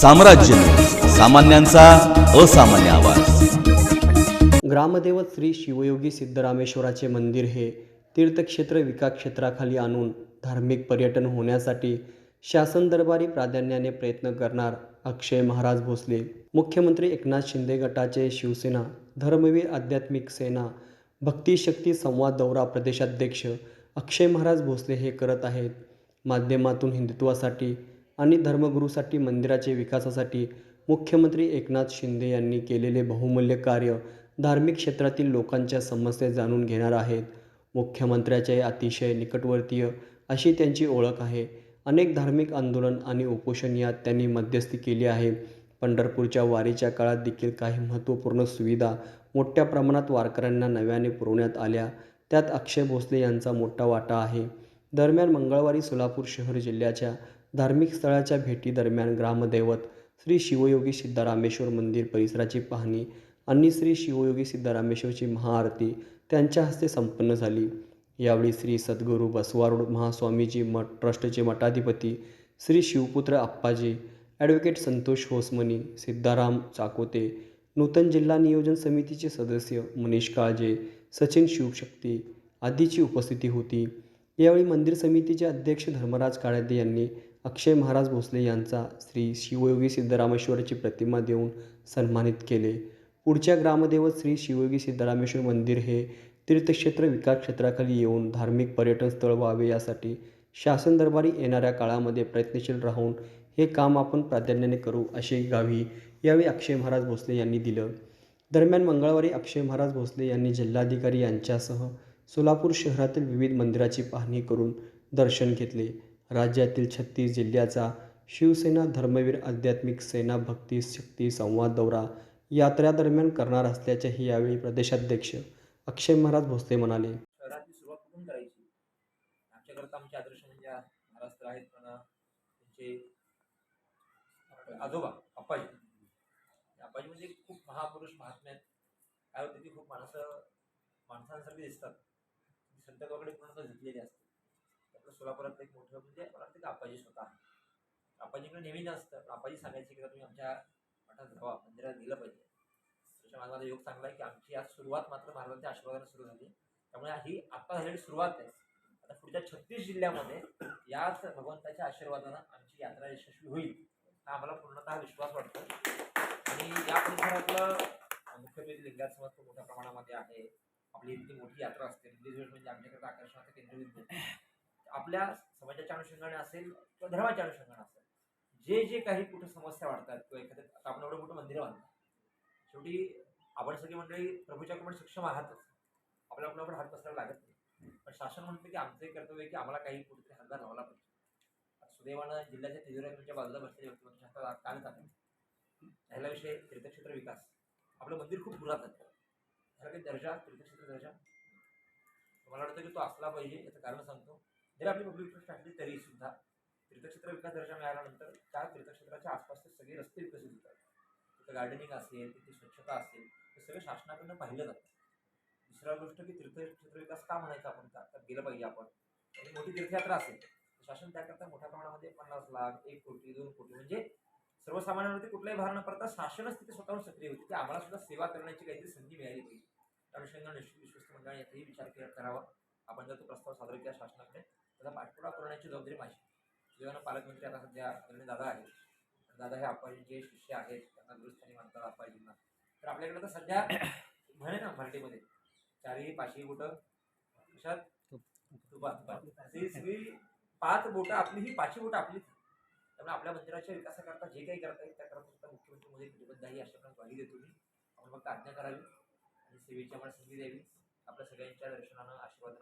साम्राज्य. सामान्यांचा असामान्य आवाज. ग्रामदेवत श्री शिवयोगी सिद्धरामेश्वराचे मंदिर हे तीर्थक्षेत्र विकास क्षेत्राखाली आणून धार्मिक पर्यटन होण्यासाठी शासन दरबारी प्राधान्याने प्रयत्न करणार अक्षय महाराज भोसले. मुख्यमंत्री एकनाथ शिंदे गटाचे शिवसेना धर्मवीर आध्यात्मिक सेना भक्तिशक्ती संवाद दौरा प्रदेशाध्यक्ष अक्षय महाराज भोसले हे करत आहेत. माध्यमातून हिंदुत्वासाठी आणि धर्मगुरूसाठी मंदिराचे विकासासाठी मुख्यमंत्री एकनाथ शिंदे यांनी केलेले बहुमूल्य कार्य धार्मिक क्षेत्रातील लोकांच्या समस्या जाणून घेणार आहेत. मुख्यमंत्र्याचे अतिशय निकटवर्तीय अशी त्यांची ओळख आहे. अनेक धार्मिक आंदोलन आणि उपोषण यात त्यांनी मध्यस्थी केली आहे. पंढरपूरच्या वारीच्या काळात देखील काही महत्त्वपूर्ण सुविधा मोठ्या प्रमाणात वारकऱ्यांना नव्याने पुरवण्यात आल्या. त्यात अक्षय भोसले यांचा मोठा वाटा आहे. दरम्यान मंगळवारी सोलापूर शहर जिल्ह्याच्या धार्मिक स्थळाच्या भेटीदरम्यान ग्रामदैवत श्री शिवयोगी सिद्धरामेश्वर मंदिर परिसराची पाहणी आणि श्री शिवयोगी सिद्धरामेश्वरची महाआरती त्यांच्या हस्ते संपन्न झाली. यावेळी श्री सद्गुरू बसवारूढ महास्वामीजी मठ ट्रस्टचे मठाधिपती श्री शिवपुत्र आप्पाजी ॲडव्होकेट संतोष होसमनी सिद्धाराम चाकोते नूतन जिल्हा नियोजन समितीचे सदस्य मनीष काळजे सचिन शिवशक्ती आदीची उपस्थिती होती. यावेळी मंदिर समितीचे अध्यक्ष धर्मराज काळेदे यांनी अक्षय महाराज भोसले यांचा श्री शिवयोगी सिद्धरामेश्वराची प्रतिमा देऊन सन्मानित केले. पुढच्या ग्रामदेवत श्री शिवयोगी सिद्धरामेश्वर मंदिर हे तीर्थक्षेत्र विकास क्षेत्राखाली येऊन धार्मिक पर्यटन स्थळ व्हावे यासाठी शासन दरबारी येणाऱ्या काळामध्ये प्रयत्नशील राहून हे काम आपण प्राधान्याने करू अशी गावी यावेळी अक्षय महाराज भोसले यांनी दिलं. दरम्यान मंगळवारी अक्षय महाराज भोसले यांनी जिल्हाधिकारी यांच्यासह सोलापूर शहरातील विविध मंदिराची पाहणी करून दर्शन घेतले. राज्यातील छत्तीस जिल्ह्याचा शिवसेना धर्मवीर आध्यात्मिक सेना भक्ती शक्ती संवाद दौरा यात्रेदरम्यान करणार असल्याचेही यावेळी प्रदेशाध्यक्ष अक्षय महाराज भोसले म्हणाले. शहराची सुरुवात कुठून करायची? आमच्याकरता आमचे आदर्श म्हणजे महाराष्ट्र आहेत पण त्यांचे आजोबा अप्पाजी अप्पाजी म्हणजे खूप महापुरुष महात्मे आहेत. काय होते की खूप माणसं माणसांसारखी दिसतात. ती संतत्वाकडे पूर्णतः झुकलेली असते आपलं सोलापुरात एक मोठं म्हणजे मला वाटतं की स्वतः आहे. आपाजीकडे नेहमी नसतं पण आपाजी सांगायचे की तुम्ही आमच्या मठात जावा मंदिरात गेलं पाहिजे. त्याच्या माझा योग चांगला आहे की आमची आज सुरुवात मात्र महाराजांच्या आशीर्वादाने सुरू झाली. त्यामुळे ही आत्ता झालेली सुरुवात आहे. आता पुढच्या छत्तीस जिल्ह्यामध्ये याच भगवंताच्या आशीर्वादानं आमची यात्रा यशस्वी होईल हा आम्हाला पूर्णतः विश्वास वाटतो. आणि या परिसरातलं मुख्यत्वे लिंगात समाज खूप मोठ्या प्रमाणामध्ये आहे. आपली इतकी मोठी यात्रा असते. रिलीज म्हणजे आमच्याकडे आकर्षणाचं केंद्रबिंदू आपल्या समाजाच्या अनुषंगाने असेल किंवा धर्माच्या अनुषंगाने असेल जे जे काही कुठं समस्या वाढतात किंवा एखाद्या आता आपण एवढं मोठं मंदिरं बांधतात शेवटी आपण सगळी मंडळी प्रभूच्या कडे सक्षम आहातच. आपल्या कुणाकडे हात पसरायला लागत नाही. पण शासन म्हणतं की आमचं एक कर्तव्य की आम्हाला काही कुठेतरी हातभार लावला पाहिजे. सुदैवानं जिल्ह्याच्या तिजोऱ्याच्या बाजूला बसलेले व्यक्तिमत्व कालच आहे ह्याला विषय तीर्थक्षेत्र विकास. आपलं मंदिर खूप पुरात आहे. खरं काही दर्जा तीर्थक्षेत्र दर्जा. मला वाटतं की तो असला पाहिजे याचं कारण सांगतो. जरी आपली पब्लिक ट्रस्ट असली तरीसुद्धा तीर्थक्षेत्र विकास दर्जा मिळाल्यानंतर त्या तीर्थक्षेत्राच्या आसपासचे सगळे रस्ते विकसित होतात. तिथं गार्डनिंग असेल तिथे स्वच्छता असेल हे सगळं शासनाकडनं पाहिलं जातं. दुसरा गोष्ट की तीर्थक्षेत्र विकास का म्हणायचं आपण त्यात? गेलं पाहिजे आपण. आणि मोठी तीर्थयात्रा असेल शासन त्याकरता मोठ्या प्रमाणामध्ये पन्नास लाख एक कोटी दोन कोटी म्हणजे सर्वसामान्यांवरती कुठलाही भार न पडता शासनच तिथे स्वतःहून सक्रिय होते. की आम्हाला सुद्धा सेवा करण्याची काहीतरी संधी मिळाली पाहिजे. त्या अनुषंगाने विश्व- विश्वस्त मंडळाने याचाही विचार केला करावा. आपण जर तो प्रस्ताव सादर केला शासनाकडे. त्याचा पाठपुरा करण्याची जबाबदारी माझी सुदैवानं पालकमंत्री आता सध्या दादा आहेत. दादा हे अप्पाजींचे शिष्य आहेत त्यांना दुरुस्थानी मानतात अप्पाजींना तर आपल्याकडे तर सध्या म्हणे ना मराठीमध्ये चारही पाचही बोटं कशात? तुपात. पाच बोटं आपली ही पाचही बोटं आहेत. त्यामुळे आपल्या मंदिराच्या विकासाकरता जे काही करता येईल त्याकरता सुद्धा मुख्यमंत्री मोदी कटिबद्ध आहे अशा प्रकारे ग्वाही देतो मी. आपण फक्त आज्ञा करावी आणि सेवेची आम्हाला संधी द्यावी. आपल्या सगळ्यांच्या दर्शनानं आशीर्वादानं